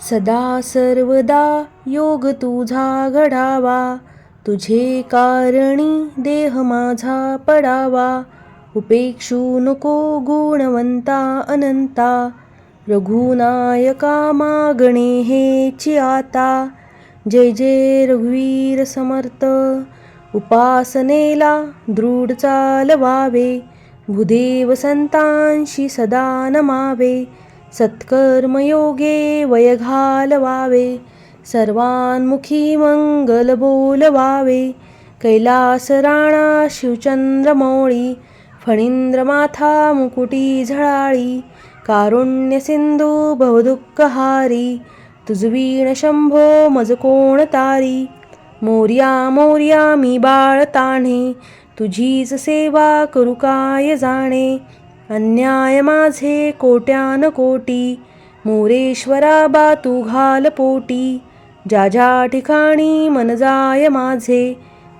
सदा सर्वदा योग तुझा घडावा. तुझे कारणी देह माझा पडावा. उपेक्षू नको गुणवंता अनंता. रघुनायका मागणे हे आता जय जय रघुवीर समर्थ. उपासनेला दृढ चालवावे. भूदेव संतांशी सदा नमावे. सत्कर्मयोगे वय घालवावे सर्वांमुखी मंगल बोलवावे कैलास राणा शिवचंद्रमौळी फणींद्रमाथा मुकुटी झळाळी कारुण्य सिंधू भवदुःखहारी तुझवीण शंभो मज कोण तारी मोर्या मोर्या मी बाळ ताणे तुझीच सेवा करू काय जाणे अन्याय माझे कोट्यान कोटी मोरेश्वरा बा तू घाल पोटी. ज्या ज्या ठिकाणी मन जाय माझे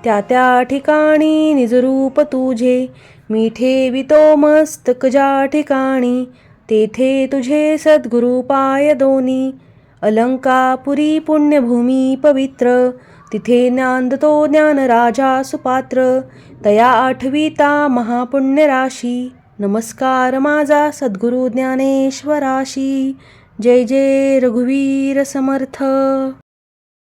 त्या त्या ठिकाणी निजरूप तुझे. मी ठेवितो मस्तक ज्या ठिकाणी तेथे तुझे सद्गुरु पाय दोनी. अलंकापुरी पुण्यभूमी पवित्र तिथे नांदतो ज्ञान राजा सुपात्र. तया आठविता महापुण्य राशी नमस्कार माझा सद्गुरु ज्ञानेश्वराशी. जय जय रघुवीर समर्थ.